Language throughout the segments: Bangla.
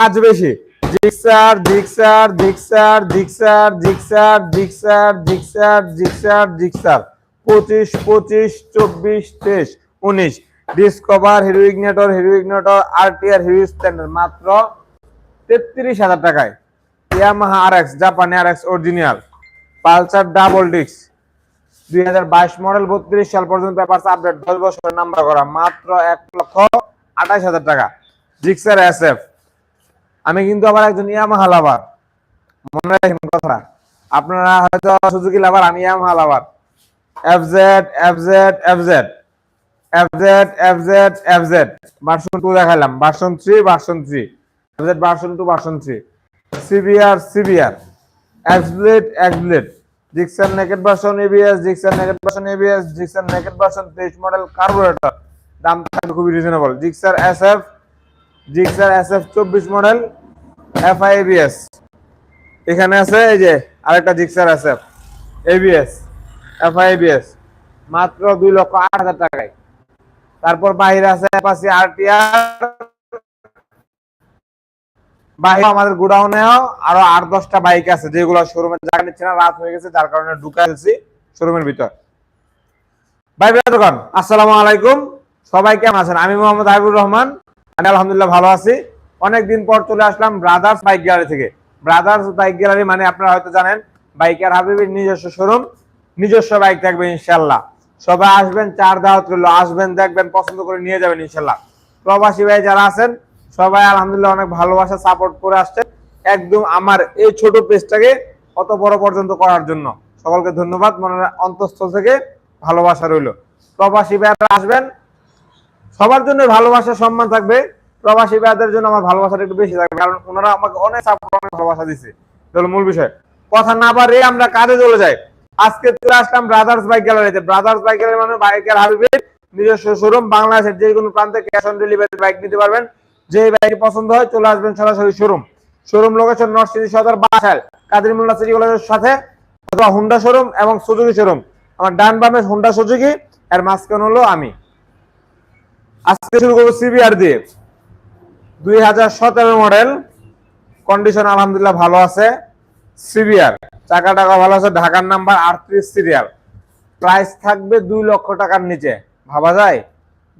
কাজ বেশি। Gixxer Gixxer Gixxer Gixxer Gixxer Gixxer Gixxer Gixxer Gixxer. পঁচিশ পঁচিশ, চব্বিশ, তেইশ, উনিশ। Discover Hero Ignitor Hero Ignitor RTR Hero standard মাত্র তেত্রিশ হাজার টাকায়। ইয়ামাহা আর এক্স জাপানি R X original Pulsar double ডিক্স দুই হাজার বাইশ মডেল বত্রিশ সাল পর্যন্ত পেপার আপডেট দশ বছরের নাম্বার করা। মাত্র এক লক্ষ আঠাশ হাজার টাকা। জিক্সার এস এফ আমি কিন্তু আবার একজন ইয়ামাহা লাভার মনে রাখেন কথা আপনারা হয়তো সুজুকি লাভার, আমি Yamaha lover F Z F Z F Z F Z F Z F Z version two দেখালাম version three version three F Z version two version three CBR CBR Xblade Xblade Gixxer naked version ABS Gixxer naked version ABS Gixxer naked version তেইশ মডেল কার্বোরেটর দাম থাকবে খুবই reasonable Gixxer S F Gixxer S F চব্বিশ মডেল এফআইবিএস এখানে আছে এই যে আরেকটা Gixxer S F ABS FI ABS মাত্র দুই লক্ষ আট হাজার টাকায়। তারপর বাইরে আছে অ্যাপাসি আমাদের গোডাউনেও আরও আট দশটা বাইক আছে, যেগুলো শোরুমে জায়গা নিচ্ছে না, রাত হয়ে গেছে, যার কারণে ঢুকা ফেলছি শোরুমের ভিতর। ভাই ভাই দোকান, আসসালামু আলাইকুম। সবাই কেমন আছেন? আমি মোহাম্মদ হাবিবুর রহমান। আমি আলহামদুলিল্লাহ ভালো আছি। অনেকদিন পর চলে আসলাম ব্রাদার্স বাইক গ্যালারি থেকে। ব্রাদার্স বাইক গ্যালারি মানে আপনারা হয়তো জানেন, বাইকের হাবিবের নিজস্ব শোরুম নিজস্ব বাইক থাকবে ইনশাল্লাহ সবাই আসবেন, চার দাওয়াত রইল আসবেন, দেখবেন, পছন্দ করে নিয়ে যাবেন ইনশাল্লাহ প্রবাসী ভাই যারা আছেন, সবাই আলহামদুলিল্লাহ অনেক ভালোবাসা সাপোর্ট করে আসছেন একদম আমার এই ছোট পেজটাকে অত বড় পর্যন্ত করার জন্য। সকলকে ধন্যবাদ, মনের অন্তঃস্থল থেকে ভালোবাসা রইল। প্রবাসী ভাইয়ারা আসবেন সবার জন্য ভালোবাসা, সম্মান থাকবে। প্রবাসী ভাইয়াদের জন্য আমার ভালোবাসাটা একটু বেশি থাকবে। কারণ ওনারা আমাকে অনেক অনেক ভালোবাসা দিচ্ছে মূল বিষয়। কথা না পারে আমরা কাজে চলে যাই। আজকে চলে আসলাম ব্রাদার্স বাইক গ্যালারিতে ব্রাদার্স বাইক গ্যালারি মানে বাইকের হাবিবের নিজস্ব শোরুম বাংলাদেশের যে কোনো প্রান্তে ক্যাশ অন ডেলিভারি বাইক নিতে পারবেন। যে বাইক পছন্দ হয় চলে আসবেন সরাসরি showroom showroom location north city সদর বাসাল কাদের মোল্লা সিটি কলেজের সাথে অথবা হুন্ডা শোরুম এবং সুজুকি শোরুম আমার ডান বামে হুন্ডা সুজুকি এর মাঝখানে হলো আমি। আজকে শুরু করব সিবিআর দিয়ে দুই হাজার সতেরো মডেল কন্ডিশন আলহামদুলিল্লাহ ভালো আছে। সিবিআর চাকা টাকা ভালো আছে, ঢাকার নাম্বার আটত্রিশ সিরিয়াল প্রাইস থাকবে দুই লক্ষ টাকার নিচে, ভাবা যায়?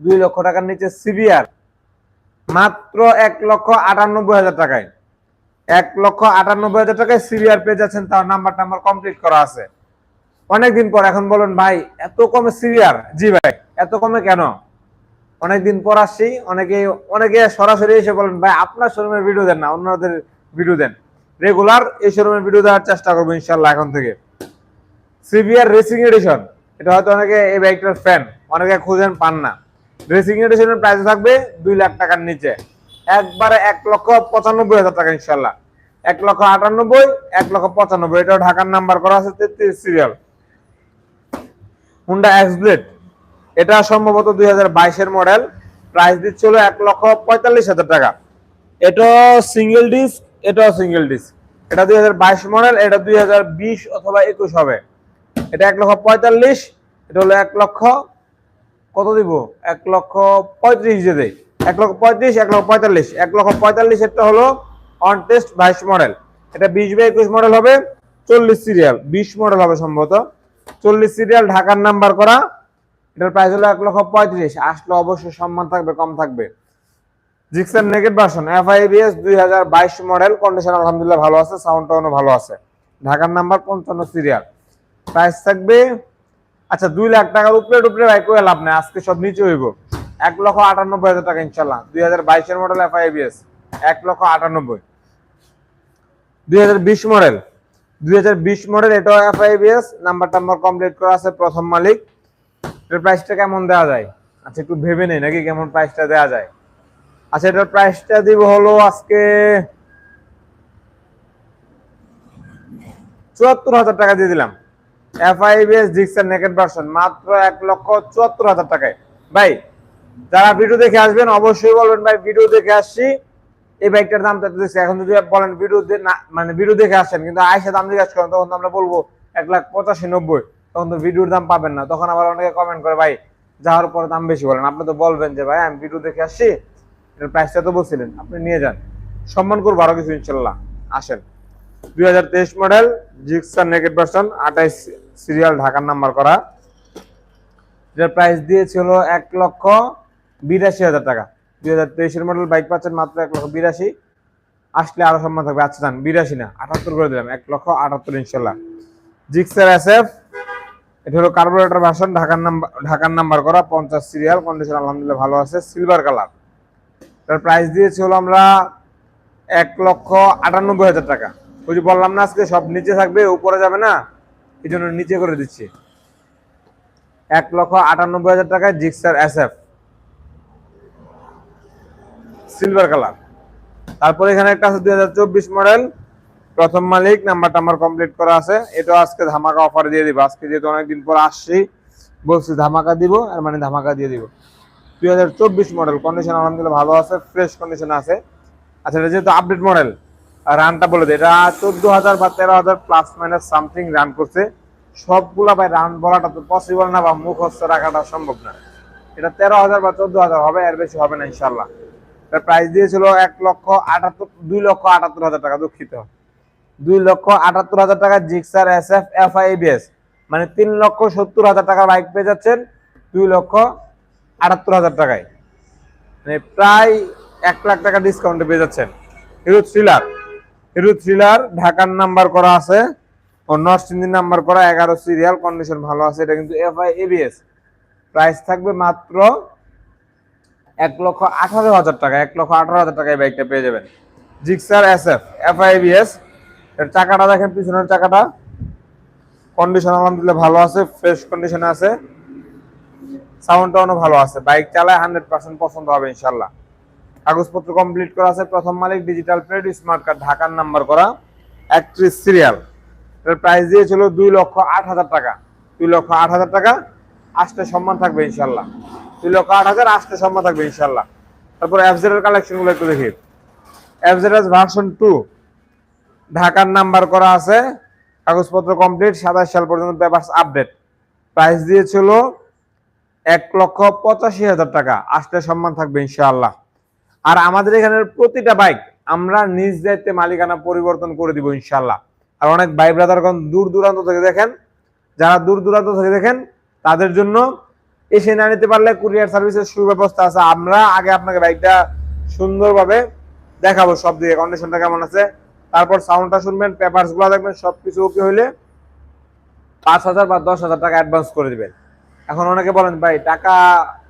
দুই লক্ষ টাকার নিচে সিবিআর মাত্র এক লক্ষ আটানব্বই হাজার টাকায়। এক লক্ষ আটানব্বই হাজার টাকায় সিরিয়ার পেয়ে যাচ্ছেন তার নাম্বার টাম্বার কমপ্লিট করা আছে। অনেকদিন পর, এখন বলুন, ভাই, এত কমে সিরিয়ার জি ভাই, এত কমে কেন? অনেকদিন পর আসছি, অনেকে অনেকে সরাসরি এসে বলেন, ভাই, আপনার শোরুমের ভিডিও দেন না, অন্যদের ভিডিও দেন। রেগুলার এই শোরুমের ভিডিও দেওয়ার চেষ্টা করব ইনশাল্লাহ এখন থেকে। সিভিআর রেসিং এডিশন এটা হয়তো অনেকে এই বাইকটার ফ্যান অনেকে খুঁজেন পান না। রেসিং এডিশনের প্রাইস থাকবে দুই লাখ টাকার নিচে। একবারে এক লক্ষ পঁচানব্বই হাজার টাকা ইনশাল্লাহ এক লক্ষ আটানব্বই, এক লক্ষ পঁচানব্বই, এটাও ঢাকার নাম্বার করা আছে তেত্রিশ সিরিয়াল হুন্ডা এক্স ব্লেড এটা সম্ভবত দুই বাইশের মডেল। প্রাইস দিচ্ছিল এক লক্ষ পঁয়তাল্লিশ হাজার টাকা। এটা সিঙ্গেল ডিস্ক এটাও সিঙ্গেল ডিস্ক এটা দুই হাজার বাইশ মডেল, এটা দুই হাজার বিশ অথবা একুশ হবে। এটা এক লক্ষ পঁয়তাল্লিশ, এটা হলো এক লক্ষ, কত দিব? এক লক্ষ পঁয়ত্রিশ দিয়ে দেয় এক লক্ষ পঁয়ত্রিশ, এক লক্ষ পঁয়তাল্লিশ। এক লক্ষ পঁয়তাল্লিশ এটা হলো অন টেস্ট বাইশ মডেল। এটা বিশ বাই একুশ মডেল হবে, চল্লিশ সিরিয়াল বিশ মডেল হবে সম্ভবত। চল্লিশ সিরিয়াল ঢাকার নাম্বার করা। এটার প্রাইস হলো এক লক্ষ পঁয়ত্রিশ। আসলে অবশ্যই সম্মান থাকবে, কম থাকবে। জিক্সার নেগেট ভার্সন এফআইবিএস দুই হাজার বাইশ মডেল কন্ডিশন আলহামদুলিল্লাহ ভালো আছে সাউন্ড টাউনও ভালো আছে। ঢাকার নাম্বার পঞ্চান্ন সিরিয়াল প্রাইস থাকবে আচ্ছা দুই লাখ টাকার উপরে উপরে বাইক করে লাভ নেই, আজকে সব নিচে হইব। এক লক্ষ আটানব্বই হাজার টাকা ইনশাল্লাহ দুই হাজার বাইশের মডেল এফ এফআইবিএস এক লক্ষ আটানব্বই। দুই হাজার বিশ মডেল দুই হাজার বিশ মডেল এটাও এফআইবিএস নাম্বার টাম্বার কমপ্লিট করা আছে, প্রথম মালিক। এটার প্রাইসটা কেমন দেওয়া যায়? আচ্ছা একটু ভেবে নেই, নাকি কেমন প্রাইসটা দেওয়া যায়? আচ্ছা এটার প্রাইসটা দিব হলো আজকে চুয়াত্তর হাজার টাকা দিয়ে দিলাম। এফআইবিএস জিক্সার নেকেট ভার্সন মাত্র এক লক্ষ চুয়াত্তর হাজার টাকায়। ভাই, যারা ভিডিও দেখে আসবেন, অবশ্যই বলবেন, ভাই ভিডিও দেখে আসছি। এই বাইকটার দাম তো দিচ্ছি। এখন যদি বলেন ভিডিও মানে ভিডিও দেখে আসেন, কিন্তু আয়সা দাম জিজ্ঞাসা করেন, তখন আমরা বলব এক লাখ পঁচাশি, নব্বই। তখন তো ভিডিওর দাম পাবেন না। তখন আবার অনেকে কমেন্ট করে, ভাই, যাওয়ার পরে দাম বেশি বলেন। আপনি তো বলবেন যে, ভাই, আমি ভিডিও দেখে আসছি এটার প্রাইসটা তো বলছিলেন, আপনি নিয়ে যান। সম্মান করব আরও কিছু, ইনশাল্লাহ। আসেন। দুই হাজার তেইশ মডেল জিক্সার নেকেট ভার্সন আঠাইশ সিরিয়াল ঢাকার নাম্বার করা। যেটার প্রাইস দিয়েছিল এক লক্ষ বিরাশি হাজার টাকা। দুই হাজার তেইশের মডেল বাইক পাচ্ছেন মাত্র এক লক্ষ বিরাশি। আসলে আরও সম্মান থাকবে। আচ্ছা যান বিরাশি না, আটাত্তর করে দিলাম, এক লক্ষ আটাত্তর, ইনশাল্লাহ। জিক্সার এস এফ এটা হলো কার্বোরেটর ভার্সন ঢাকার নাম্বার ঢাকার নাম্বার করা, পঞ্চাশ সিরিয়াল কন্ডিশন আলহামদুলিল্লাহ ভালো আছে সিলভার কালার তার প্রাইস দিয়েছি হলো আমরা এক লক্ষ আটানব্বই হাজার টাকা। ওই যে বললাম না আজকে, সব নিচে থাকবে, উপরে যাবে না, এই জন্য নিচে করে দিচ্ছি। এক লক্ষ আটানব্বই হাজার টাকায় Gixxer S F silver colour তারপরে এখানে একটা আছে দুই হাজার চব্বিশ মডেল প্রথম মালিক, নাম্বারটা আমার কমপ্লিট করা আছে। এটা আজকে ধামাকা অফার দিয়ে দিব। আজকে যেহেতু অনেকদিন পর আসছি, বলছি ধামাকা দিব আর মানে ধামাকা দিয়ে দিব। দুই হাজার চব্বিশ মডেল কন্ডিশন আলহামদুলিল্লাহ ভালো আছে ফ্রেশ কন্ডিশন আছে। আচ্ছা এটা যেহেতু আপডেট মডেল রানটা বলে দেয় এটা চোদ্দ হাজার বা তেরো হাজার প্লাস মাইনাস সামথিং রান করছে। সবগুলা ভাই রান বলাটা তো পসিবল না বা মুখস্থ রাখাটা সম্ভব না। এটা তেরো হাজার বা চোদ্দ হাজার হবে, এর বেশি হবে না ইনশাল্লাহ এটার প্রাইস দিয়েছিল এক লক্ষ আটাত্তর, দুই লক্ষ আটাত্তর হাজার টাকা দুঃখিত। দুই লক্ষ আটাত্তর হাজার টাকা Gixxer S F F I ABS মানে তিন লক্ষ সত্তর হাজার টাকার বাইক পেয়ে যাচ্ছেন দুই লক্ষ আটাত্তর হাজার টাকায়। মানে প্রায় এক লাখ টাকা ডিসকাউন্টে পেয়ে যাচ্ছেন। Hero thriller. হিরো থ্রিলার ঢাকার নাম্বার করা আছে ও নর্থ ইন্ডিয়ান নাম্বার করা, এগারো সিরিয়াল কন্ডিশন ভালো আছে, এটা কিন্তু এফ আই এবিএস প্রাইস থাকবে মাত্র এক লক্ষ আঠারো হাজার টাকা, এক লক্ষ আঠারো হাজার টাকায় বাইকটা পেয়ে যাবেন। Gixxer S F F I ABS এর চাকাটা দেখেন, পিছনের চাকাটা। কন্ডিশন আলহামদুলিল্লাহ ভালো আছে ফ্রেশ কন্ডিশনে আছে। সাউন্ডটাও ভালো আছে। বাইক চালায় হান্ড্রেড পার্সেন্ট পছন্দ হবে ইনশাল্লাহ কাগজপত্র কমপ্লিট করা আছে, প্রথম মালিক ডিজিটাল প্লেট স্মার্ট কার্ড ঢাকার নাম্বার করা একত্রিশ সিরিয়াল এর প্রাইস দিয়েছিল দুই লক্ষ আট হাজার টাকা। দুই লক্ষ আট হাজার টাকা আসতে সম্মান থাকবে ইনশাল্লাহ দুই লক্ষ আট হাজার আসতে সম্মান থাকবে ইনশাল্লাহ তারপর এফজেড এর কালেকশনগুলো একটু দেখি। এফজেড ভার্সন টু ঢাকার নাম্বার করা আছে, কাগজপত্র কমপ্লিট সাতাশ সাল পর্যন্ত পেপার আপডেট প্রাইস দিয়েছিল এক লক্ষ পঁচাশি হাজার টাকা, আসলে সম্মান থাকবে ইনশাআল্লাহ। আর আমাদের এখানের প্রতিটা বাইক আমরা নিজ দায়িত্বে মালিকানা পরিবর্তন করে দিব ইনশাআল্লাহ। আর অনেক ভাই ব্রাদারগণ দূর দূরান্ত থেকে দেখেন, যারা দূর দূরান্ত থেকে দেখেন, তাদের জন্য এসে না নিতে পারলে কুরিয়ার সার্ভিসের সুব্যবস্থা আছে। আমরা আগে আপনাকে বাইকটা সুন্দরভাবে দেখাবো সব দিকে কন্ডিশনটা কেমন আছে। তারপর সাউন্ডটা শুনবেন পেপারসগুলো দেখবেন, সবকিছু ওকে হইলে পাঁচ হাজার বা দশ হাজার টাকা অ্যাডভান্স করে দিবেন। এখন অনেকে বলেন, ভাই, টাকা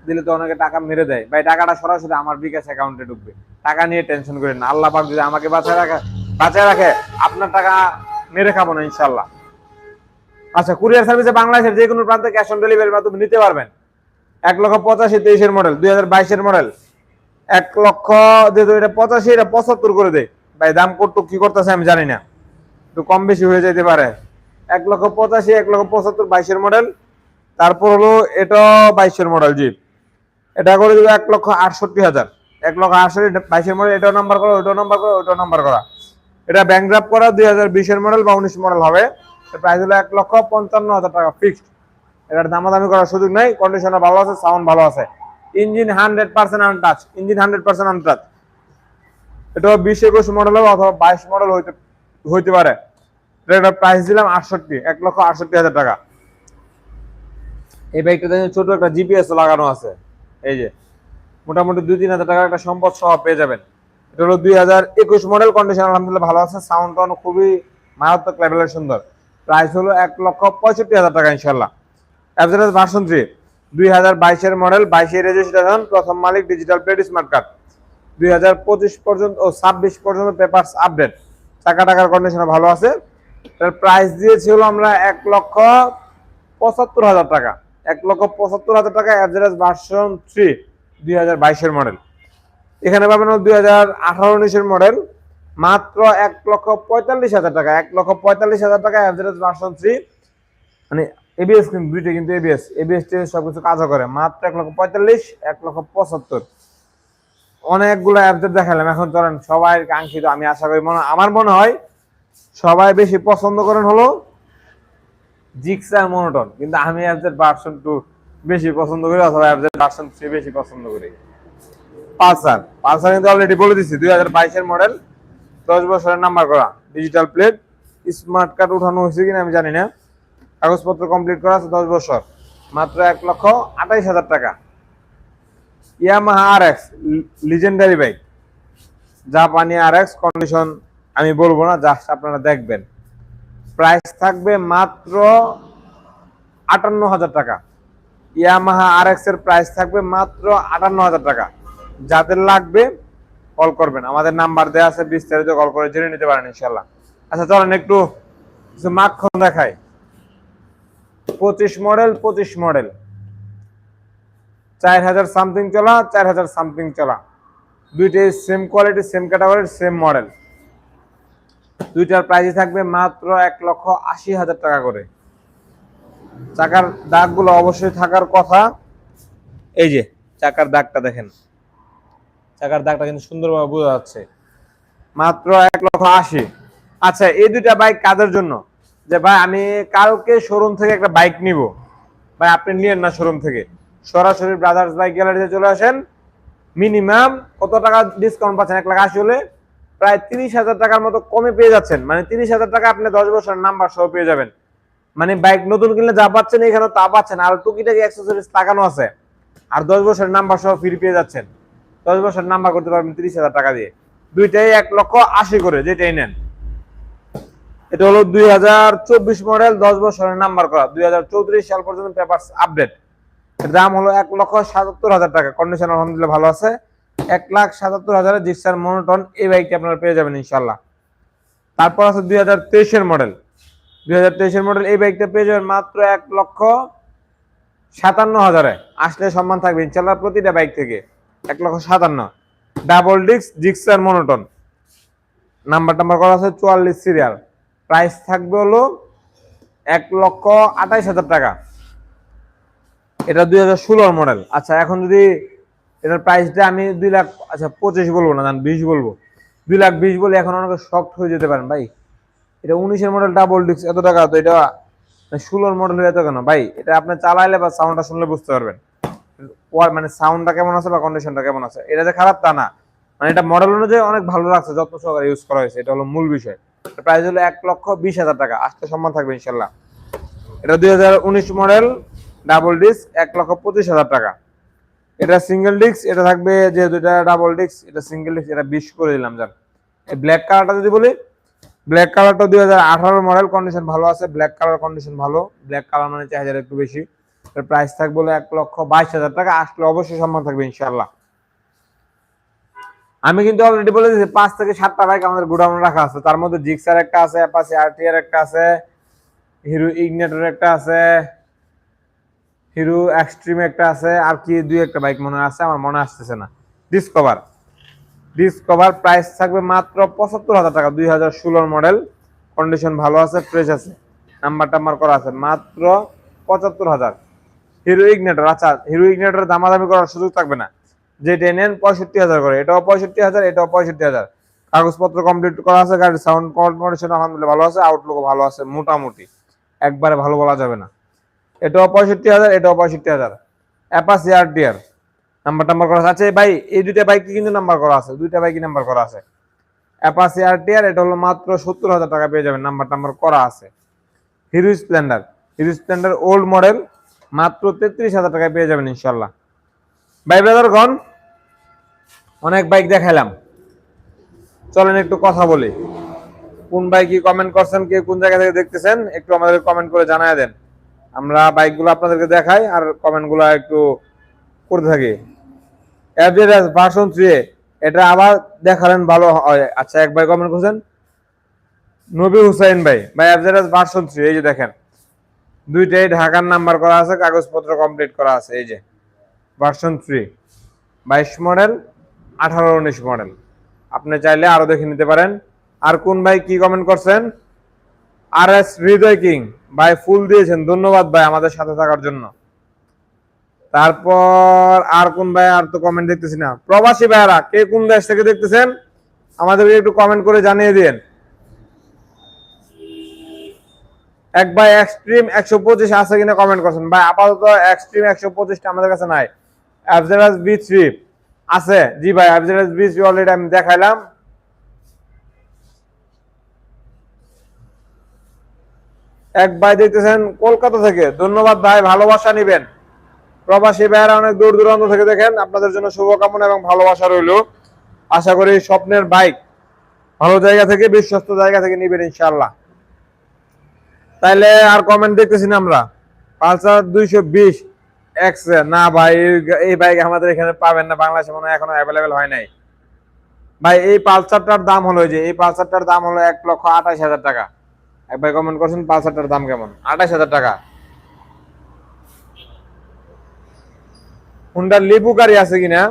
দিলে তো অনেকে টাকা মেরে দেয়। ভাই, টাকাটা সরাসরি আমার বিকাশ অ্যাকাউন্টে ঢুকবে। টাকা নিয়ে টেনশন করেন না। আল্লাহ পাক যদি আমাকে বাঁচায় রাখে বাঁচায় রাখে, আপনার টাকা মেরে খাব না ইনশাল্লাহ আচ্ছা কুরিয়ার সার্ভিসে বাংলাদেশের যে কোনো প্রান্তে ক্যাশ অন ডেলিভারির মাধ্যমে নিতে পারবেন। এক লক্ষ পঁচাশি, তেইশের মডেল দুই হাজার বাইশের মডেল এক লক্ষ, যেহেতু এটা পঁচাশি, এটা পঁচাত্তর করে দেয়। ভাই, দাম কত, কি করতেছে আমি জানি না। একটু কম বেশি হয়ে যেতে পারে। এক লক্ষ পঁচাশি, এক লক্ষ পঁচাত্তর, বাইশের মডেল তারপর হলো, এটা বাইশের মডেল জি এটা করে দেবো এক লক্ষ আটষট্টি হাজার। এক লক্ষ আটষট্টি বাইশের মডেল এটাও নাম্বার করা, ওইটাও নাম্বার করা, ওইটাও নাম্বার করা। এটা ব্যাংক ড্রাফ করা দুই হাজার বিশের মডেল বা উনিশ মডেল হবে। প্রাইস হলো এক লক্ষ পঞ্চান্ন হাজার টাকা ফিক্সড এটার দামাদামি করার সুযোগ নাই কন্ডিশন ভালো আছে সাউন্ড ভালো আছে। Engine hundred percent untouch engine hundred percent untouch এটা বিশ একুশ মডেল হবে অথবা বাইশ মডেল হইতে হইতে পারে। এটা প্রাইস দিলাম আটষট্টি, এক লক্ষ আটষট্টি হাজার টাকা। এই বাইকটাতে ছোট একটা জিপিএস লাগানো আছে। এই যে, মোটামুটি দুই, তিন হাজার টাকার একটা সম্পদ সহ পেয়ে যাবেন। এটা হলো দুই হাজার একুশ মডেল কন্ডিশন আলহামদুলিল্লাহ ভালো আছে সাউন্ড টাউন খুবই মারাত্মক লেভেলের সুন্দর। প্রাইস হলো এক লক্ষ পঁয়ষট্টি হাজার টাকা ইনশাল্লাহ অ্যাভারেজ ভার্সন থ্রি দুই হাজার বাইশের মডেল বাইশের রেজিস্ট্রেশন প্রথম মালিক ডিজিটাল প্লেট স্মার্ট কার্ড দুই হাজার পঁচিশ পর্যন্ত ও ছাব্বিশ পর্যন্ত পেপারস আপডেট টাকা টাকার কন্ডিশনে ভালো আছে। এর প্রাইস দিয়েছিল আমরা এক লক্ষ পঁচাত্তর হাজার টাকা। এক লক্ষ পঁচাত্তর হাজার টাকা অ্যাভারেজ ভার্সন থ্রি দুই হাজার বাইশের মডেল এখানে পাবেন দুই হাজার আঠারো উনিশের মডেল মাত্র এক লক্ষ পঁয়তাল্লিশ হাজার টাকা। এক লক্ষ পঁয়তাল্লিশ হাজার টাকা অ্যাভারেজ ভার্সন থ্রি মানে এবিএস কিন্তু, দুইটা কিন্তু এবিএস এবিএস সবকিছু কাজও করে। মাত্র এক লক্ষ পঁয়তাল্লিশ, এক লক্ষ পঁচাত্তর। অনেকগুলো অ্যাপদের দেখালাম। এখন চলেন সবাই কাঙ্ক্ষিত, আমি আশা করি মনে আমার মনে হয় সবাই বেশি পছন্দ করেন হলো জিক্সার মনোটন কিন্তু আমি অ্যাপদের ভার্সন টু বেশি পছন্দ করি অথবা অ্যাপদের ভার্সন থ্রি বেশি পছন্দ করি। পালসার পালসার কিন্তু অলরেডি বলে দিচ্ছি দুই হাজার বাইশের মডেল দশ বছরের নাম্বার করা ডিজিটাল প্লেট স্মার্ট কার্ড উঠানো হয়েছে কিনা আমি জানি না। কাগজপত্র কমপ্লিট করা আছে দশ বছর, মাত্র এক লক্ষ আঠাইশ হাজার টাকা। Yamaha R X legendary bike জাপানি আর এক্স কন্ডিশন আমি বলব না জাস্ট আপনারা দেখবেন। প্রাইস থাকবে মাত্র আটান্ন হাজার টাকা। ইয়ামাহা আর এর প্রাইস থাকবে মাত্র আটান্ন হাজার টাকা। যাদের লাগবে কল করবেন। আমাদের নাম্বার দেওয়া আছে, বিস্তারিত কল করে জেনে নিতে পারেন ইনশাল্লাহ আচ্ছা চলেন একটু কিছু মাখন দেখাই। পঁচিশ মডেল পঁচিশ মডেল চার হাজার সামথিং চলা, চার হাজার সামথিং চলা। দুইটাই সেম কোয়ালিটি সেম ক্যাটাগরির সেম মডেল দুইটার প্রাইসই থাকবে মাত্র এক লক্ষ আশি হাজার টাকা করে। চাকার দাগগুলো অবশ্যই থাকার কথা। এই যে, চাকার দাগটা দেখেন। চাকার দাগটা কিন্তু সুন্দরভাবে বোঝা যাচ্ছে। মাত্র এক লক্ষ আশি। আচ্ছা এই দুইটা বাইক কাদের জন্য? যে ভাই, আমি কালকে শোরুম থেকে একটা বাইক নিব। ভাই, আপনি নিয়েন না শোরুম থেকে। সরাসরি ব্রাদার্স বাইক গ্যালারিতে চলে আসেন। মিনিমাম কত টাকা ডিসকাউন্ট পাচ্ছেন? এক লাখ আশি হলে প্রায় তিরিশ হাজার টাকার মতো কমে পেয়ে যাচ্ছেন। মানে তিরিশ হাজার টাকা আপনি দশ বছরের নাম্বার সহ পেয়ে যাবেন। মানে বাইক নতুন কিনলে যা পাচ্ছেন এখানে তা পাচ্ছেন আর টুকিটাকি অ্যাক্সেসরিজ তাকানো আছে। আর দশ বছরের নাম্বার সহ ফ্রি পেয়ে যাচ্ছেন। দশ বছর নাম্বার করতে পারবেন তিরিশ হাজার টাকা দিয়ে। দুইটাই এক লক্ষ আশি করে যেটাই নেন। এটা হলো দুই হাজার চব্বিশ মডেল দশ বছরের নাম্বার করা। দুই হাজার চৌত্রিশ সাল পর্যন্ত পেপার আপডেট দাম হলো এক লক্ষ সাতাত্তর হাজার টাকা। কন্ডিশন আলহামদুলিল্লাহ ভালো আছে। এক লাখ সাতাত্তর হাজারে জিক্সার মনোটন এই বাইকটি আপনারা পেয়ে যাবেন ইনশাল্লাহ তারপর আছে দুই হাজার তেইশের মডেল। দুই হাজার তেইশের মডেল এই বাইকটা পেয়ে যাবেন মাত্র এক লক্ষ সাতান্ন হাজারে। আসলে সম্মান থাকবে ইনশাল্লাহ প্রতিটা বাইক থেকে। এক লক্ষ সাতান্ন। ডাবল ডিক্স জিক্সার মনোটন। নাম্বার টাম্বার করা আছে চুয়াল্লিশ সিরিয়াল প্রাইস থাকবে হলো এক লক্ষ আঠাইশ হাজার টাকা। এটা দুই হাজার ষোলোর মডেল আচ্ছা এখন যদি এটার প্রাইসটা আমি দুই লাখ আচ্ছা পঁচিশ বলব না, জান, বিশ বলব। দুই লাখ বিশ বলে এখন অনেকে শক্ট হয়ে যেতে পারেন, ভাই। এটা উনিশের মডেল ডাবল ডিস্ক এত টাকা, তো এটা ষোলোর মডেল এত কেন? ভাই, এটা আপনি চালাইলে বা সাউন্ডটা শুনলে বুঝতে পারবেন। মানে সাউন্ডটা কেমন আছে বা কন্ডিশনটা কেমন আছে, এটা যে খারাপ তা না। মানে এটা মডেল অনুযায়ী অনেক ভালো লাগছে, যত্ন সহকারে ইউজ করা হয়েছে, এটা হলো মূল বিষয়। প্রাইস হলো এক লক্ষ বিশ হাজার টাকা আসতে সম্মান থাকবে, ইনশাল্লাহ। এটা দুই হাজার উনিশ মডেল ডাবল ডিস্ক এক লক্ষ পঁচিশ হাজার টাকা। এটা সিঙ্গেল ডিস্ক এটা থাকবে যে দুইটা ডাবল ডিস্ক এটা সিঙ্গেল ডিস্ক এটা বিশ করে দিলাম যান এই ব্ল্যাক কালারটা যদি বলি ব্ল্যাক কালারটা দুই হাজার আঠারো মডেল কন্ডিশন ভালো আছে ব্ল্যাক কালার কন্ডিশন ভালো। ব্ল্যাক কালার মানে চাহিদা একটু বেশি। এর প্রাইস থাকবে হলো এক লক্ষ বাইশ হাজার টাকা, আসলে অবশ্যই সম্মান থাকবে ইনশাল্লাহ আমি কিন্তু অলরেডি বলে দিয়েছি, পাঁচ থেকে সাতটা বাইক আমাদের গোডাউনে রাখা আছে। তার মধ্যে জিক্সার একটা আছে অ্যাপাসি আরটিআর একটা আছে হিরো ইগনেটর একটা আছে হিরো এক্সট্রিম একটা আছে, আর কি দুই একটা বাইক মনে আছে, আমার মনে আসতেছে না। ডিসকভার ডিসকভার প্রাইস থাকবে মাত্র পঁচাত্তর হাজার টাকা, দুই হাজার ষোলোর মডেল কন্ডিশন ভালো আছে ফ্রেশ আছে। নাম্বার টাম্বার করা আছে, মাত্র পঁচাত্তর হাজার। হিরো ইগনেটর আচ্ছা হিরো ইগনেটর দামাদামি করার সুযোগ থাকবে না। যেটা নেন পঁয়ষট্টি হাজার করে। এটাও পঁয়ষট্টি হাজার, এটাও পঁয়ষট্টি হাজার। কাগজপত্র কমপ্লিট করা আছে, গাড়ির সাউন্ড কন্ডিশন আলহামদুলিল্লাহ ভালো আছে আউটলুকও ভালো আছে, মোটামুটি। একবারে ভালো বলা যাবে না। এটাও পঁয়ষট্টি হাজার এটাও পঁয়ষট্টি হাজার। অ্যাপাসি আর ডিয়ার নাম্বার টাম্বার করা আছে। আচ্ছা ভাই, এই দুইটা বাইকই কিন্তু নাম্বার করা আছে। দুইটা বাইকই নাম্বার করা আছে। অ্যাপাসি আর টিয়ার এটা হলো মাত্র সত্তর হাজার টাকা পেয়ে যাবেন নাম্বার টাম্বার করা আছে। Hero Splendor Hero Splendor old model মাত্র তেত্রিশ হাজার টাকায় পেয়ে যাবেন ইনশাল্লাহ ভাই ব্রাদার গন অনেক বাইক দেখাইলাম। চলেন একটু কথা বলি। কোন বাইক কমেন্ট করছেন, কে কোন জায়গা থেকে দেখতেছেন, একটু আমাদের কমেন্ট করে জানায় দেন। আমরা বাইকগুলো আপনাদেরকে দেখাই আর কমেন্টগুলো একটু করতে থাকি। ভার্সন থ্রি এটা আবার দেখালেন ভালো হয়। আচ্ছা এক ভাই কমেন্ট করছেন। নবী হুসাইন ভাই ভাই অ্যাভারেজ ভার্সন থ্রি এই যে দেখেন। দুইটাই ঢাকার নাম্বার করা আছে, কাগজপত্র কমপ্লিট করা আছে, এই যে। ভার্সন থ্রি বাইশ মডেল আঠারো উনিশ মডেল আপনি চাইলে আরও দেখে নিতে পারেন। আর কোন ভাই কি কমেন্ট করছেন? R S Hridoy king. ভাই, ফুল দিয়েছেন। ধন্যবাদ ভাই আমাদের সাথে থাকার জন্য। তারপর আর কোন ভাই আর তো কমেন্ট দেখতেছি না। প্রবাসী ভাইয়ারা, কে কোন দেশ থেকে দেখতেছেন? আমাদেরকে একটু কমেন্ট করে জানিয়ে দিন। এক ভাই এক্সট্রিম একশো পঁচিশ আছে কিনা কমেন্ট করছেন। ভাই, আপাতত এক্সট্রিম একশো পঁচিশটা আমাদের কাছে নাই। অ্যাভজারাস বি থ্রি আছে। জি ভাই অ্যাভারেজ বিচ অলরেডি আমি দেখাইলাম। এক ভাই দেখতেছেন কলকাতা থেকে। ধন্যবাদ ভাই, ভালোবাসা নিবেন। প্রবাসী ভাইয়েরা অনেক দূর দূরান্ত থেকে দেখেন, আপনাদের জন্য শুভকামনা এবং ভালোবাসা রইল। আশা করি স্বপ্নের বাইক ভালো জায়গা থেকে, বিশ্বস্ত জায়গা থেকে নিবেন ইনশাল্লাহ তাইলে আর কমেন্ট দেখতেছি না আমরা। পালসার দুইশো বিশ এক্স না ভাই, এই- বাইক আমাদের এখানে পাবেন না, বাংলাদেশে মনে হয় এখনও অ্যাভেলেবেল হয় নাই। ভাই, এই পালসারটার দাম হলো যে, এই পালসারটার দাম হলো এক লক্ষ আঠাশ হাজার টাকা। এক ভাই কমেন্ট করছেন পালসারটার দাম কেমন? আঠাশ হাজার টাকা। হুন্ডার লিপু গাড়ি আছে কিনা?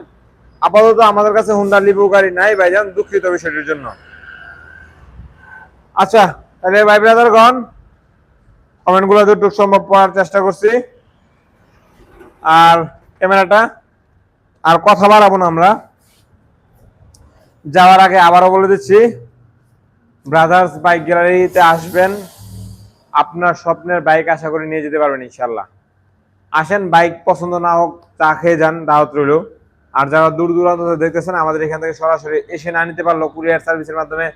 আপাতত আমাদের কাছে হুন্ডার লিপু গাড়ি নাই ভাইজান, দুঃখিত বিষয়টির জন্য। আচ্ছা তাহলে ভাই ব্রাদারগণ কমেন্টগুলো যতটুকু সম্ভব পড়ার চেষ্টা করছি। আর ক্যামেরাটা, আর কথা বাড়াবো না আমরা। যাওয়ার আগে আবারও বলে দিচ্ছি ব্রাদার্স বাইক গ্যালারিতে আসবেন। আপনার স্বপ্নের বাইক আশা করি নিয়ে যেতে পারবেন ইনশাল্লাহ আসেন বাইক পছন্দ না হোক, চা খেয়ে যান, দাওয়াত রইল। আর যারা দূর দূরান্ত দেখতেছেন, আমাদের এখান থেকে সরাসরি এসে না নিতে পারল কুরিয়ার সার্ভিসের মাধ্যমে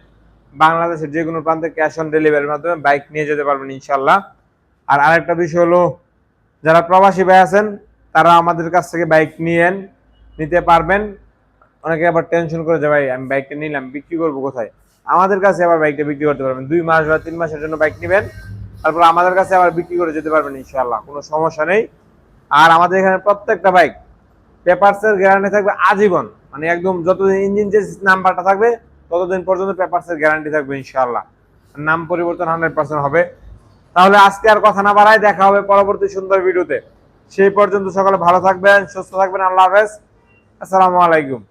বাংলাদেশের যে কোনো প্রান্তে ক্যাশ অন ডেলিভারির মাধ্যমে বাইক নিয়ে যেতে পারবেন ইনশাল্লাহ আর আরেকটা বিষয় হলো, যারা প্রবাসী ভাই আছেন, তারা আমাদের কাছ থেকে বাইক নিয়েন নিতে পারবেন। অনেকে আবার টেনশন করে যে, ভাই, আমি বাইকটা নিলাম, বিক্রি করব কোথায়? আমাদের কাছে আবার বাইকটা বিক্রি করতে পারবেন। দুই মাস বা তিন মাসের জন্য বাইক নেবেন। তারপর আমাদের কাছে আবার বিক্রি করে যেতে পারবেন ইনশাল্লাহ কোনো সমস্যা নেই। আর আমাদের এখানে প্রত্যেকটা বাইক পেপারসের গ্যারান্টি থাকবে আজীবন। মানে একদম যতদিন ইঞ্জিন যে নাম্বারটা থাকবে, ততদিন পর্যন্ত পেপারসের গ্যারান্টি থাকবে ইনশাল্লাহ নাম পরিবর্তন হান্ড্রেড পার্সেন্ট হবে। তাহলে আজকে আর কথা না বাড়াই, দেখা হবে পরবর্তী সুন্দর ভিডিওতে। সেই পর্যন্ত সকালে ভালো থাকবেন, সুস্থ থাকবেন, আল্লাহ হাফেজ। আসসালামু আলাইকুম।